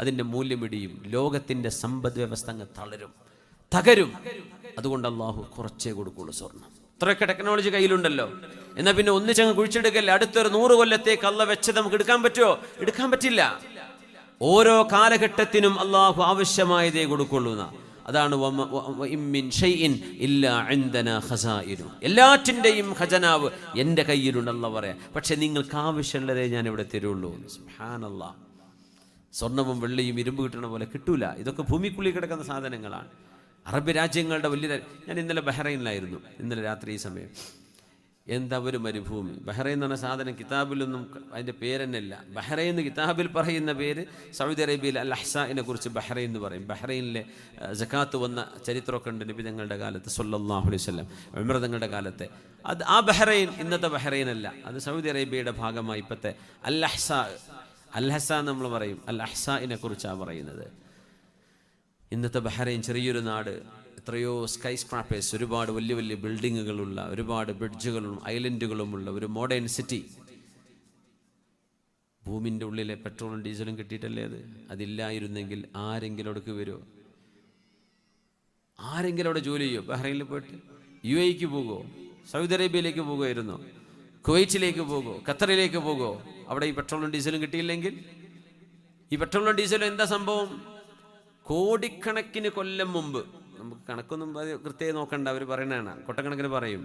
അതിന്റെ മൂല്യമിടിയും ലോകത്തിന്റെ സമ്പദ് വ്യവസ്ഥ അങ്ങ് തളരും. തകരും. അതുകൊണ്ട് അള്ളാഹു കുറച്ചേ കൊടുക്കുള്ളൂ സ്വർണം. ഇത്രയൊക്കെ ടെക്നോളജി കയ്യിലുണ്ടല്ലോ. എന്നാൽ പിന്നെ ഒന്നിച്ചങ്ങ് കുഴിച്ചെടുക്കല്ലേ അടുത്തൊരു നൂറ് കൊല്ലത്തേക്ക് അള്ള വെച്ചത് നമുക്ക് എടുക്കാൻ പറ്റുമോ? എടുക്കാൻ പറ്റില്ല. ഓരോ കാലഘട്ടത്തിനും അള്ളാഹു ആവശ്യമായതേ കൊടുക്കുള്ളൂ അതാണ്. എല്ലാറ്റിന്റെയും ഖജനാവ് എന്റെ കയ്യിലുണ്ടല്ല പറയാം. പക്ഷെ നിങ്ങൾക്ക് ആവശ്യമുള്ളതേ ഞാൻ ഇവിടെ തരുള്ളൂ. സുബ്ഹാനല്ലാ. സ്വർണവും വെള്ളിയും ഇരുമ്പ് കിട്ടണ പോലെ കിട്ടൂല. ഇതൊക്കെ ഭൂമിക്കുള്ളിൽ കിടക്കുന്ന സാധനങ്ങളാണ്. അറബ് രാജ്യങ്ങളുടെ വലിയ ഞാൻ ഇന്നലെ ബഹ്റൈനിലായിരുന്നു ഇന്നലെ രാത്രി ഈ സമയം. എന്താ ഒരു മരുഭൂമി? ബഹ്റൈൻ എന്ന് പറഞ്ഞ സാധനം കിതാബിലൊന്നും അതിന്റെ പേരെന്നല്ല. ബഹ്റൈൻ എന്ന് കിതാബിൽ പറയുന്ന പേര് സൗദി അറേബ്യയിൽ അൽ അഹ്സാനെ കുറിച്ച് ബഹ്റൈൻ എന്ന് പറയും. ബഹ്റൈനിലെ ജക്കാത്ത് വന്ന ചരിത്രമൊക്കെ ഉണ്ട് നബി തങ്ങളുടെ കാലത്ത് സല്ലല്ലാഹു അലൈഹി വസല്ലം ഉമർ തങ്ങളുടെ കാലത്തെ. അത് ആ ബഹ്റൈൻ ഇന്നത്തെ ബഹ്റൈൻ അല്ല. അത് സൗദി അറേബ്യയുടെ ഭാഗമായി ഇപ്പോഴത്തെ അൽ അഹ്സാ അൽ ഹസ നമ്മൾ പറയും. അൽ അഹ്സാനെ കുറിച്ചാണ് പറയുന്നത്. ഇന്നത്തെ ബഹ്റൈൻ ചെറിയൊരു നാട് എത്രയോ സ്കൈ സ്ക്രാപ്പേഴ്സ് ഒരുപാട് വലിയ വലിയ ബിൽഡിങ്ങുകളുള്ള ഒരുപാട് ബ്രിഡ്ജുകളും ഐലൻഡുകളുമുള്ള ഒരു മോഡേൺ സിറ്റി ഭൂമിന്റെ ഉള്ളിലെ പെട്രോളും ഡീസലും കിട്ടിയിട്ടല്ലേ അത്? അതില്ലായിരുന്നെങ്കിൽ ആരെങ്കിലും അവിടേക്ക് വരുമോ ആരെങ്കിലും അവിടെ ജോലി ചെയ്യോ? ബഹ്റൈനിൽ പോയിട്ട്? യു എക്ക് പോകുമോ സൗദി അറേബ്യയിലേക്ക് പോകുമായിരുന്നോ കുവൈറ്റിലേക്ക് പോകുമോ ഖത്തറിലേക്ക് പോകുമോ അവിടെ ഈ പെട്രോളും ഡീസലും കിട്ടിയില്ലെങ്കിൽ? ഈ പെട്രോളും ഡീസലും എന്താ സംഭവം? കോടിക്കണക്കിന് കൊല്ലം മുമ്പ് നമുക്ക് കണക്കൊന്നും കൃത്യമായി നോക്കണ്ട അവർ പറയണതാണ് കൊട്ടക്കണക്കിന് പറയും.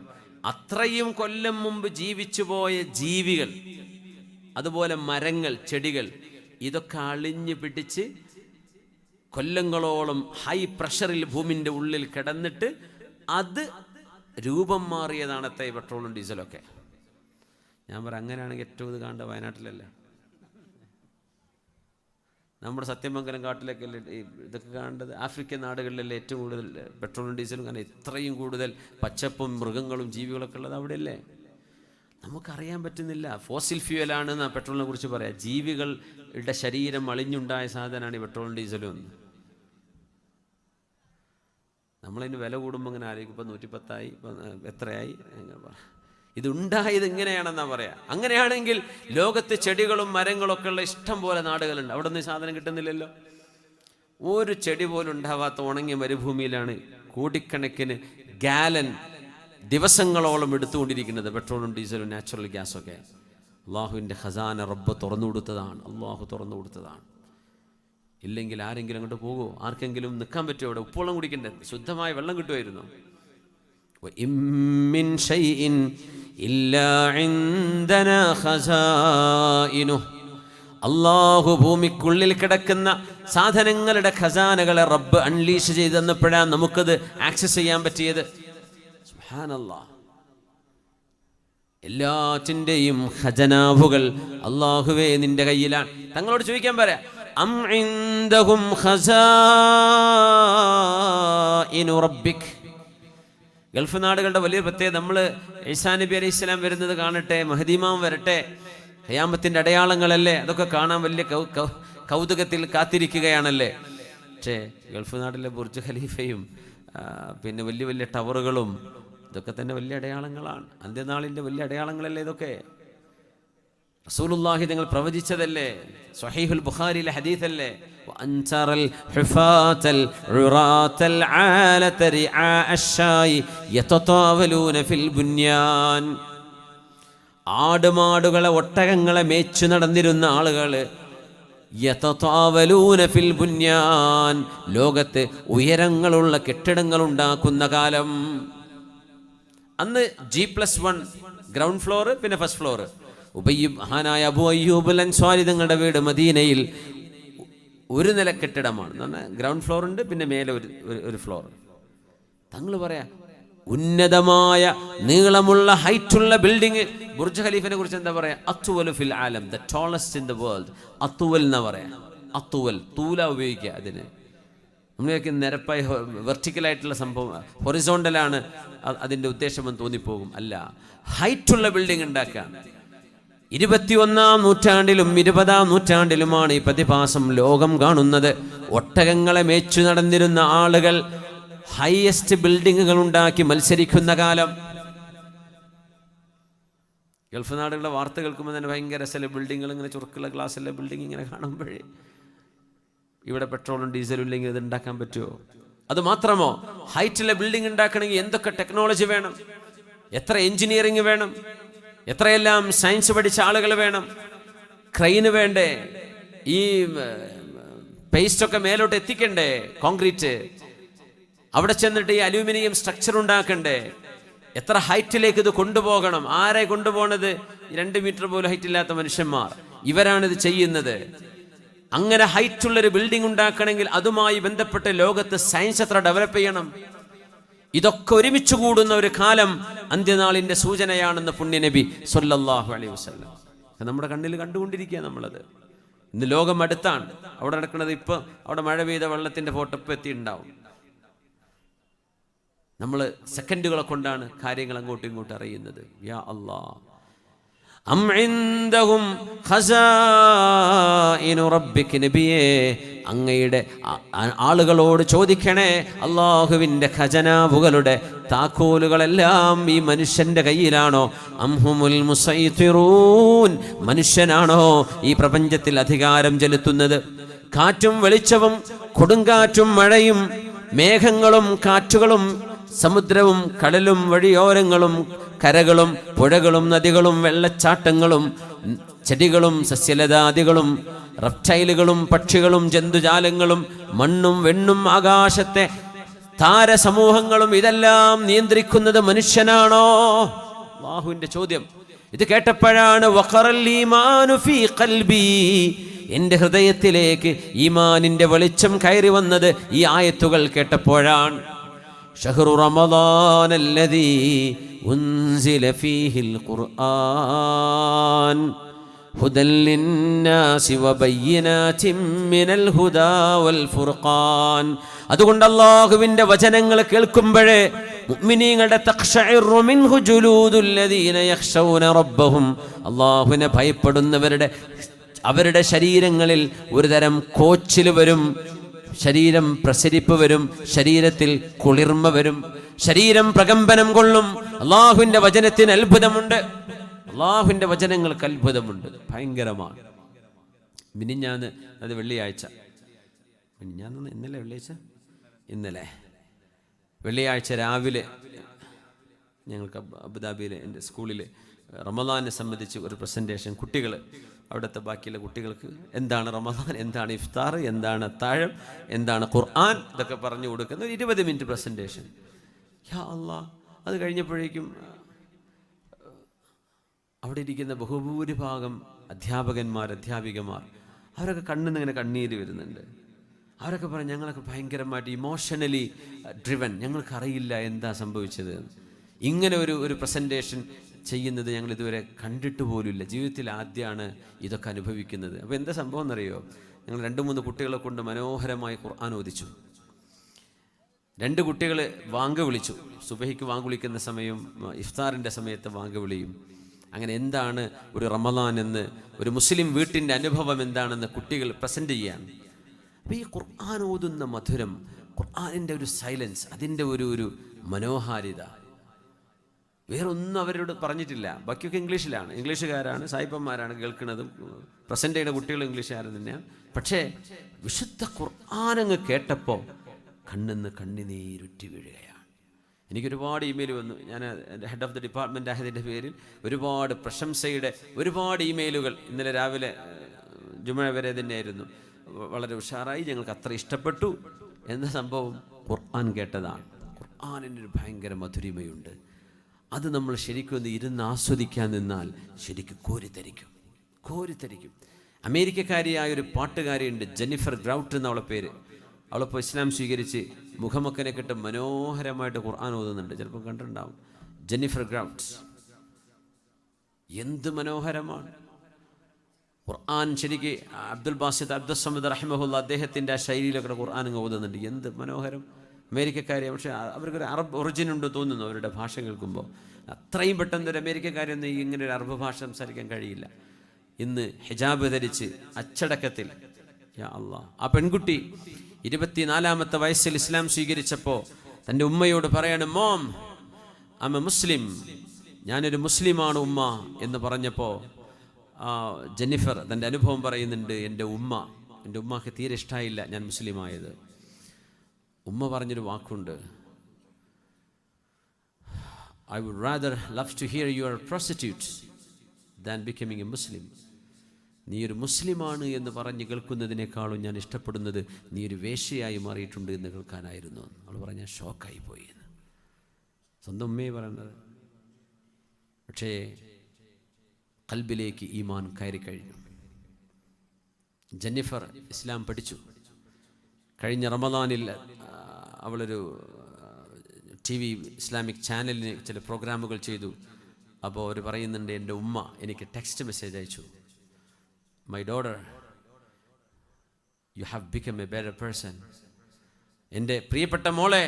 അത്രയും കൊല്ലം മുമ്പ് ജീവിച്ചു പോയ ജീവികൾ അതുപോലെ മരങ്ങൾ ചെടികൾ ഇതൊക്കെ അളിഞ്ഞു പിടിച്ച് കൊല്ലങ്ങളോളം ഹൈ പ്രഷറിൽ ഭൂമിന്റെ ഉള്ളിൽ കിടന്നിട്ട് അത് രൂപം മാറിയതാണത്തെ പെട്രോളും ഡീസലൊക്കെ. ഞാൻ പറയാം അങ്ങനെയാണെങ്കിൽ ഏറ്റവും ഇത് കാണേണ്ട വയനാട്ടിലല്ല? നമ്മുടെ സത്യമംഗലം കാട്ടിലേക്കല്ലേ ഇതൊക്കെ കാണേണ്ടത്? ആഫ്രിക്കൻ നാടുകളിലല്ലേ ഏറ്റവും കൂടുതൽ പെട്രോളും ഡീസലും കാരണം ഇത്രയും കൂടുതൽ പച്ചപ്പും മൃഗങ്ങളും ജീവികളൊക്കെ ഉള്ളത് അവിടെയല്ലേ? നമുക്കറിയാൻ പറ്റുന്നില്ല. ഫോസിൽ ഫ്യൂവലാണെന്ന് പെട്രോളിനെ കുറിച്ച് പറയാം. ജീവികളുടെ ശരീരം അളിഞ്ഞുണ്ടായ സാധനമാണ് ഈ പെട്രോളും ഡീസലും എന്ന്. നമ്മളതിന് വില കൂടുമ്പോൾ അങ്ങനെ ആലോചിക്കും ഇപ്പം നൂറ്റിപ്പത്തായി ഇപ്പം എത്രയായി? അങ്ങനെ പറ. ഇതുണ്ടായത് ഇങ്ങനെയാണെന്നാ പറയാ. അങ്ങനെയാണെങ്കിൽ ലോകത്ത് ചെടികളും മരങ്ങളും ഒക്കെ ഉള്ള ഇഷ്ടം പോലെ നാടുകളുണ്ട്. അവിടെ ഒന്നും സാധനം കിട്ടുന്നില്ലല്ലോ. ഒരു ചെടി പോലും ഉണ്ടാവാത്ത ഉണങ്ങിയ മരുഭൂമിയിലാണ് കോടിക്കണക്കിന് ഗാലൻ ദിവസങ്ങളോളം എടുത്തുകൊണ്ടിരിക്കുന്നത്. പെട്രോളും ഡീസലും നാച്ചുറൽ ഗ്യാസൊക്കെ. അള്ളാഹുവിന്റെ ഖസാന റബ്ബ് തുറന്നു കൊടുത്തതാണ്. അള്ളാഹു തുറന്നു കൊടുത്തതാണ്. ഇല്ലെങ്കിൽ ആരെങ്കിലും അങ്ങോട്ട് പോകുമോ ആർക്കെങ്കിലും നിൽക്കാൻ പറ്റുമോ അവിടെ? ഉപ്പുവെള്ളം കുടിക്കണ്ടേ? ശുദ്ധമായ വെള്ളം കിട്ടുമായിരുന്നു. അള്ളാഹു ഭൂമിക്കുള്ളിൽ കിടക്കുന്ന സാധനങ്ങളുടെ ഖസാനകളെ റബ്ബ് അൺലീഷ് ചെയ്ത് തന്നപ്പോഴാണ് നമുക്കത് ആക്സസ് ചെയ്യാൻ പറ്റിയത്. എല്ലാറ്റിന്റെയും ഖജനാവുകൾ അള്ളാഹുവേ നിന്റെ കയ്യിലാണ്. തങ്ങളോട് ചോദിക്കാൻ പറയാം അം റബ്ബിക്? ഗൾഫ് നാടുകളുടെ വലിയ പ്രത്യേകത നമ്മൾ ഈസാ നബി അലൈഹി ഇസ്ലാം വരുന്നത് കാണട്ടെ മഹദീമാം വരട്ടെ ഹയാമത്തിന്റെ അടയാളങ്ങളല്ലേ അതൊക്കെ കാണാൻ വലിയ കൗതുകത്തിൽ കാത്തിരിക്കുകയാണല്ലേ. പക്ഷേ ഗൾഫ് നാട്ടിലെ ബുർജ് ഖലീഫയും പിന്നെ വലിയ വലിയ ടവറുകളും ഇതൊക്കെ തന്നെ വലിയ അടയാളങ്ങളാണ്. അന്ത്യനാളിന്റെ വലിയ അടയാളങ്ങളല്ലേ ഇതൊക്കെ? റസൂലുള്ളാഹി നിങ്ങൾ പ്രവചിച്ചതല്ലേ? സ്വഹീഹുൽ ബുഖാരിയിലെ ഹദീസല്ലേ? وأنتر الحفاة العراة العالة رعاء الشاي يتطاولون في البنيان ആടുമാടുകളെ ഒട്ടകങ്ങളെ മേച്ചു നടന്നിരുന്ന ആളുകൾ യതതാവലൂന ഫിൽ ബുന്യാൻ ലോകത്ത് ഉയരങ്ങളുള്ള കെട്ടിടങ്ങൾ ഉണ്ടാക്കുന്ന കാലം അന്ന് G plus one ground floor പിന്നെ ഫസ്റ്റ് ഫ്ലോർ ഉബയ്യും മഹാനായ അബു അയ്യൂബ് അൻസ്വാരി തങ്ങളുടെ വീട് മദീനയിൽ ഒരു നില കെട്ടിടമാണ്. എന്ന് ഗ്രൗണ്ട് ഫ്ലോർ ഉണ്ട് പിന്നെ മേലെ ഒരു ഒരു- ഫ്ലോർ തങ്ങൾ പറയാ ഉന്നതമായ നീളമുള്ള ഹൈറ്റുള്ള ബിൽഡിംഗ് ബുർജ് ഖലീഫിനെ കുറിച്ച് എന്താ പറയാ? അത്തുവൽ ഫിൽ ആലം the tallest in the world അത്തുവൽ എന്നാ പറയാ? അത്തുവൽ തൂല ഉപയോഗിക്കുക അതിന്. നമ്മളൊക്കെ നിരപ്പായി വെർട്ടിക്കലായിട്ടുള്ള സംഭവം ഹൊറിസോണ്ടലാണ് അതിന്റെ ഉദ്ദേശമെന്ന് തോന്നിപ്പോകും. അല്ല ഹൈറ്റുള്ള ബിൽഡിംഗ് ഉണ്ടാക്കുക ഇരുപത്തിയൊന്നാം നൂറ്റാണ്ടിലും ഇരുപതാം നൂറ്റാണ്ടിലുമാണ് ഈ പ്രതിഭാസം ലോകം കാണുന്നത്. ഒട്ടകങ്ങളെ മേച്ചു നടന്നിരുന്ന ആളുകൾ ഹയസ്റ്റ് ബിൽഡിങ്ങുകൾ ഉണ്ടാക്കി മത്സരിക്കുന്ന കാലം. ഗൾഫ് നാടുകളുടെ വാർത്ത കേൾക്കുമ്പോൾ തന്നെ ഭയങ്കര രസമല്ലേ? ബിൽഡിങ്ങുകൾ ഇങ്ങനെ ചുരുക്കുള്ള ഗ്ലാസ്സിലെ ബിൽഡിംഗ് ഇങ്ങനെ കാണുമ്പോഴേ ഇവിടെ പെട്രോളും ഡീസലും ഇല്ലെങ്കിൽ ഇത് ഉണ്ടാക്കാൻ പറ്റുമോ? അത് മാത്രമോ? ഹൈറ്റിലെ ബിൽഡിംഗ് ഉണ്ടാക്കണമെങ്കിൽ എന്തൊക്കെ ടെക്നോളജി വേണം? എത്ര എഞ്ചിനീയറിംഗ് വേണം? എത്രയെല്ലാം സയൻസ് പഠിച്ച ആളുകൾ വേണം? ക്രെയിന് വേണ്ടേ? ഈ പേസ്റ്റ് ഒക്കെ മേലോട്ട് എത്തിക്കണ്ടേ? കോൺക്രീറ്റ്. അവിടെ ചെന്നിട്ട് ഈ അലൂമിനിയം സ്ട്രക്ചർ ഉണ്ടാക്കണ്ടേ? എത്ര ഹൈറ്റിലേക്ക് ഇത് കൊണ്ടുപോകണം? ആരെ കൊണ്ടുപോകണത് രണ്ട് മീറ്റർ പോലും ഹൈറ്റ് ഇല്ലാത്ത മനുഷ്യന്മാർ. ഇവരാണ് ഇത് ചെയ്യുന്നത്. അങ്ങനെ ഹൈറ്റ് ഉള്ളൊരു ബിൽഡിംഗ് ഉണ്ടാക്കണമെങ്കിൽ അതുമായി ബന്ധപ്പെട്ട് ലോകത്ത് സയൻസ് എത്ര ഡെവലപ്പ് ചെയ്യണം? ഇതൊക്കെ ഒരുമിച്ച് കൂടുന്ന ഒരു കാലം അന്ത്യനാളിന്റെ സൂചനയാണെന്ന് പുണ്യനബി സൊല്ലാഹു അലൈഹി വസ്ലം നമ്മുടെ കണ്ണിൽ കണ്ടുകൊണ്ടിരിക്കുക നമ്മളത്. ഇന്ന് ലോകം അടുത്താണ്. അവിടെ നടക്കുന്നത് ഇപ്പൊ അവിടെ മഴ പെയ്ത വെള്ളത്തിന്റെ ഫോട്ടോ ഇപ്പൊ എത്തിയിട്ടുണ്ടാവും. നമ്മൾ സെക്കൻഡുകളെ കൊണ്ടാണ് കാര്യങ്ങൾ അങ്ങോട്ടും ഇങ്ങോട്ടും അറിയുന്നത്. യാ അല്ലാ അം ഇന്ദഹും ഖസാഇനു റബ്ബിക് നബിയേ അങ്ങയുടെ ആളുകളോട് ചോദിക്കണേ അള്ളാഹുവിന്റെ ഖജനാവുകളുടെ താക്കോലുകളെല്ലാം ഈ മനുഷ്യന്റെ കയ്യിലാണോ? അംഹുമുൽ മുസൈത്തിറൂൻ മനുഷ്യനാണോ ഈ പ്രപഞ്ചത്തിൽ അധികാരം ചെലുത്തുന്നത്? കാറ്റും വെളിച്ചവും കൊടുങ്കാറ്റും മഴയും മേഘങ്ങളും കാറ്റുകളും സമുദ്രവും കടലും വഴിയോരങ്ങളും കരകളും പുഴകളും നദികളും വെള്ളച്ചാട്ടങ്ങളും ചെടികളും സസ്യലതാദികളും റെപ്റ്റൈലുകളും പക്ഷികളും ജന്തുജാലങ്ങളും മണ്ണും വെണ്ണും ആകാശത്തെ താരസമൂഹങ്ങളും ഇതെല്ലാം നിയന്ത്രിക്കുന്നത് മനുഷ്യനാണോ? ബാഹുവിന്റെ ചോദ്യം. ഇത് കേട്ടപ്പോഴാണ് എന്റെ ഹൃദയത്തിലേക്ക് ഈമാനിന്റെ വെളിച്ചം കയറി വന്നത് ഈ ആയത്തുകൾ കേട്ടപ്പോഴാണ്. ഷഹ്റു റമദാനല്ലദീ ഉൻസില ഫീഹിൽ ഖുർആൻ. ഹുദൽ ലിന്നാസി വബയ്യിനാതിൻ മിനൽ ഹുദാ വൽ ഫുർഖാൻ. അതുകൊണ്ട് അല്ലാഹുവിന്റെ വചനങ്ങൾ കേൾക്കുമ്പോഴേ മുഅ്മിനീങ്ങളുടെ തഖ്ശഇറു മിൻഹു ജുലൂദുല്ലദീന ലദീന റബ്ബഹും. അല്ലാഹുവിനെ ഭയപ്പെടുന്നവരുടെ അവരുടെ ശരീരങ്ങളിൽ ഒരുതരം കോച്ചിൽ വരും. ശരീരം പ്രസരിപ്പ് വരും ശരീരത്തിൽ കുളിർമ വരും. ശരീരം പ്രകമ്പനം കൊള്ളും. അള്ളാഹുവിന്റെ വചനത്തിന് അത്ഭുതമുണ്ട്. അള്ളാഹുവിന്റെ വചനങ്ങൾക്ക് അത്ഭുതമുണ്ട്. ഭയങ്കരമാണ്. മിനിഞ്ഞാന്ന് അത് വെള്ളിയാഴ്ച. മിനിഞ്ഞാന്ന് ഇന്നലെ വെള്ളിയാഴ്ച? ഇന്നലെ. വെള്ളിയാഴ്ച രാവിലെ ഞങ്ങൾക്ക് അബുദാബിയിലെ എന്റെ സ്കൂളിൽ റമദാനെ സംബന്ധിച്ച് ഒരു പ്രസന്റേഷൻ കുട്ടികൾ അവിടുത്തെ ബാക്കിയുള്ള കുട്ടികൾക്ക് എന്താണ് റമദാൻ എന്താണ് ഇഫ്താർ എന്താണ് താഴം എന്താണ് ഖുർആൻ ഇതൊക്കെ പറഞ്ഞു കൊടുക്കുന്ന ഒരു ഇരുപത് മിനിറ്റ് പ്രസന്റേഷൻ യാ അള്ളാ അത് കഴിഞ്ഞപ്പോഴേക്കും അവിടെ ഇരിക്കുന്ന ബഹുഭൂരിഭാഗം അധ്യാപകന്മാർ അധ്യാപികമാർ അവരൊക്കെ കണ്ണിന്ന് ഇങ്ങനെ കണ്ണീര് വരുന്നുണ്ട്. അവരൊക്കെ പറഞ്ഞു ഞങ്ങളൊക്കെ ഭയങ്കരമായിട്ട് ഇമോഷണലി ഡ്രിവൻ ഞങ്ങൾക്ക് അറിയില്ല എന്താ സംഭവിച്ചത്. ഇങ്ങനെ ഒരു ഒരു പ്രസന്റേഷൻ ചെയ്യുന്നത് ഞങ്ങൾ ഇതുവരെ കണ്ടിട്ട് പോലുമില്ല. ജീവിതത്തിൽ ആദ്യമാണ് ഇതൊക്കെ അനുഭവിക്കുന്നത്. അപ്പോൾ എന്താ സംഭവം എന്നറിയോ? ഞങ്ങൾ രണ്ട് മൂന്ന് കുട്ടികളെ കൊണ്ട് മനോഹരമായി ഖുർആൻ ഓദിച്ചു രണ്ട് കുട്ടികൾ വാങ്ക വിളിച്ചു. സുബഹിക്ക് വാങ്ക് വിളിക്കുന്ന സമയം ഇഫ്താറിന്റെ സമയത്ത് വാങ്ക വിളിയും. അങ്ങനെ എന്താണ് ഒരു റമദാൻ എന്ന് ഒരു മുസ്ലിം വീട്ടിന്റെ അനുഭവം എന്താണെന്ന് കുട്ടികൾ പ്രസന്റ് ചെയ്യാണ്. അപ്പോൾ ഈ ഖുർആൻ ഓതുന്ന മധുരം ഖുർആാനിന്റെ ഒരു സൈലൻസ് അതിന്റെ ഒരു ഒരു മനോഹാരിത വേറൊന്നും അവരോട് പറഞ്ഞിട്ടില്ല. ബാക്കിയൊക്കെ ഇംഗ്ലീഷിലാണ്. ഇംഗ്ലീഷുകാരാണ് സായിപ്പന്മാരാണ് കേൾക്കുന്നതും പ്രസന്റ് ചെയ്യുന്ന കുട്ടികൾ ഇംഗ്ലീഷുകാരൻ തന്നെയാണ്. പക്ഷേ വിശുദ്ധ ഖുർആാനങ്ങ് കേട്ടപ്പോൾ കണ്ണെന്ന് കണ്ണിനീരുറ്റി വീഴുകയാണ്. എനിക്കൊരുപാട് ഇമെയിൽ വന്നു. ഞാൻ ഹെഡ് ഓഫ് ദി ഡിപ്പാർട്ട്മെന്റ് ആയതിന്റെ പേരിൽ ഒരുപാട് പ്രശംസയുടെ ഒരുപാട് ഇമെയിലുകൾ ഇന്നലെ രാവിലെ ജുമ വരെ തന്നെയായിരുന്നു. വളരെ ഉഷാറായി ഞങ്ങൾക്ക് അത്ര ഇഷ്ടപ്പെട്ടു എന്ന സംഭവം ഖുർആൻ കേട്ടതാണ്. ഖുർആാനിന്റെ ഒരു ഭയങ്കര മധുരിമയുണ്ട്. അത് നമ്മൾ ശരിക്കും ഒന്ന് ഇരുന്ന് ആസ്വദിക്കാൻ നിന്നാൽ ശരിക്കും കോരിത്തരിക്കും കോരിത്തരിക്കും അമേരിക്കക്കാരിയായ ഒരു പാട്ടുകാരിയുണ്ട് ജെന്നിഫർ ഗ്രൗട്ട് എന്നവളെ പേര്. അവളിപ്പോൾ ഇസ്ലാം സ്വീകരിച്ച് മുഖമക്കനെ കിട്ട് മനോഹരമായിട്ട് ഖുർആൻ ഓതുന്നുണ്ട്. ചിലപ്പോൾ കണ്ടിട്ടുണ്ടാവും. Jennifer Grout. എന്ത് മനോഹരമാണ്. ഖുർആൻ ശരിക്ക് അബ്ദുൽ ബാസിദ് അബ്ദുൽ സമദ് റഹിമഹുല്ല അദ്ദേഹത്തിന്റെ ആ ശൈലിയിലൊക്കെ ഖുർആൻ ഓതുന്നുണ്ട്. എന്ത് മനോഹരം. അമേരിക്കക്കാരെ പക്ഷേ അവർക്കൊരു അറബ് ഒറിജിൻ ഉണ്ട് തോന്നുന്നു അവരുടെ ഭാഷ കേൾക്കുമ്പോൾ അത്രയും പെട്ടെന്ന് ഒരു അമേരിക്കക്കാരൊന്നും ഇങ്ങനെ ഒരു അറബ് ഭാഷ സംസാരിക്കാൻ കഴിയില്ല. ഇന്ന് ഹിജാബ് ധരിച്ച് അച്ചടക്കത്തിൽ അള്ളാ ആ പെൺകുട്ടി ഇരുപത്തിനാലാമത്തെ വയസ്സിൽ ഇസ്ലാം സ്വീകരിച്ചപ്പോൾ തന്റെ ഉമ്മയോട് പറയാണ് മോം ആമ മുസ്ലിം ഞാനൊരു മുസ്ലിമാണ് ഉമ്മ എന്ന് പറഞ്ഞപ്പോൾ ജെന്നിഫർ തന്റെ അനുഭവം പറയുന്നുണ്ട് എന്റെ ഉമ്മ എന്റെ ഉമ്മക്ക് തീരെ ഇഷ്ടമായില്ല ഞാൻ മുസ്ലിമായത്. ഉമ്മ പറഞ്ഞൊരു വാക്കുണ്ട്. I would rather love to hear your prostitute than becoming a Muslim നീ ഒരു മുസ്ലിമാണ് എന്ന് പറഞ്ഞ് കേൾക്കുന്നതിനേക്കാളും ഞാൻ ഇഷ്ടപ്പെടുന്നത് നീ ഒരു വേശ്യയായി മാറിയിട്ടുണ്ട് എന്ന് കേൾക്കാനായിരുന്നു. അവൾ പറഞ്ഞ ഷോക്കായി പോയി എന്ന്. സ്വന്തം ഉമ്മയെ പറയുന്നത് പക്ഷേ കൽബിലേക്ക് ഈമാൻ കയറി കഴിഞ്ഞു. ജന്നിഫർ ഇസ്ലാം പഠിച്ചു. കഴിഞ്ഞ റമദാനിൽ അവളൊരു ടി വി ഇസ്ലാമിക് ചാനലിന് ചില പ്രോഗ്രാമുകൾ ചെയ്തു. അപ്പോൾ അവർ പറയുന്നുണ്ട് എന്റെ ഉമ്മ എനിക്ക് ടെക്സ്റ്റ് മെസ്സേജ് അയച്ചു. My daughter you have become a better person എന്റെ പ്രിയപ്പെട്ട മോളെ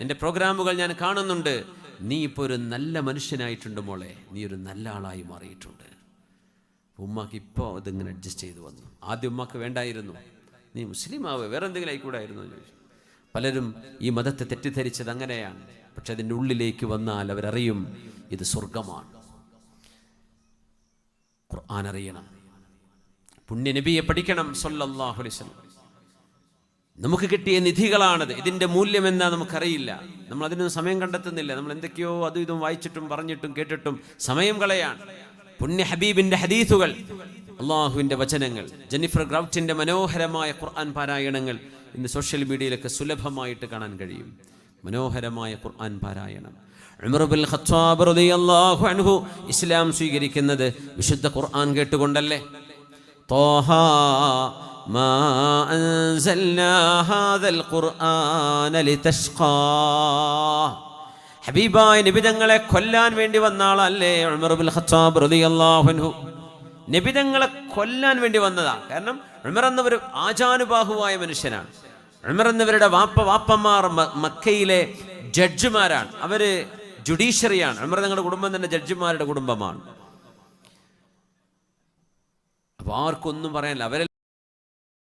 എന്റെ പ്രോഗ്രാമുകൾ ഞാൻ കാണുന്നുണ്ട്. നീ ഇപ്പോൾ ഒരു നല്ല മനുഷ്യനായിട്ടുണ്ട് മോളെ. നീ ഒരു നല്ല ആളായി മാറിയിട്ടുണ്ട്. ഉമ്മാക്ക് ഇപ്പോൾ ഇതിങ്ങനെ അഡ്ജസ്റ്റ് ചെയ്തു വന്നു. ആദ്യം ഉമ്മക്ക് വേണ്ടായിരുന്നു. നീ മുസ്ലിം ആവുക വേറെ എന്തെങ്കിലും ആയിക്കൂടായിരുന്നു ചോദിച്ചു. പലരും ഈ മതത്തെ തെറ്റിദ്ധരിച്ചത് അങ്ങനെയാണ്. പക്ഷെ അതിന്റെ ഉള്ളിലേക്ക് വന്നാൽ അവരറിയും ഇത് സ്വർഗമാണ് ഖുർആൻ അറിയണം. പുണ്യനബിയെ പഠിക്കണം വസല്ലം. നമുക്ക് കിട്ടിയ നിധികളാണത്. ഇതിന്റെ മൂല്യം എന്താ നമുക്കറിയില്ല. നമ്മൾ അതിനൊന്നും സമയം കണ്ടെത്തുന്നില്ല. നമ്മൾ എന്തൊക്കെയോ അതും ഇതും വായിച്ചിട്ടും പറഞ്ഞിട്ടും കേട്ടിട്ടും സമയം കളയാണ്. പുണ്യ ഹബീബിന്റെ ഹദീസുകൾ അള്ളാഹുവിൻ്റെ വചനങ്ങൾ ജെന്നിഫർ ഗ്രൗറ്റിൻ്റെ മനോഹരമായ ഖുർആൻ പാരായണങ്ങൾ ഇന്ന് സോഷ്യൽ മീഡിയയിലൊക്കെ സുലഭമായിട്ട് കാണാൻ കഴിയും മനോഹരമായ ഖുർആൻ പാരായണം ഉമർ ബിൻ ഖത്താബ് റളിയല്ലാഹു അൻഹു ഇസ്ലാം സ്വീകരിക്കുന്നത് വിശുദ്ധ ഖുർആൻ കേട്ടുകൊണ്ടല്ലേ طه ما أنزلنا هذا القرآن لتشقى ഹബീബായ നിബിതങ്ങളെ കൊല്ലാൻ വേണ്ടി വന്ന ആളല്ലേ ഉമർ ഹത്താബ് റളിയല്ലാഹു അൻഹു? നിബിതങ്ങളെ കൊല്ലാൻ വേണ്ടി വന്നതാ. കാരണം ഉൾമർ എന്നവർ ആചാനുബാഹുവായ മനുഷ്യനാണ്. ഉൾമർ എന്നവരുടെ വാപ്പ വാപ്പന്മാർ മക്കയിലെ ജഡ്ജിമാരാണ്. അവർ ജുഡീഷ്യറിയാണ്. ഉൾമർ തങ്ങളുടെ കുടുംബം തന്നെ ജഡ്ജിമാരുടെ കുടുംബമാണ്. അപ്പോൾ ആർക്കൊന്നും പറയാനില്ല. അവരെ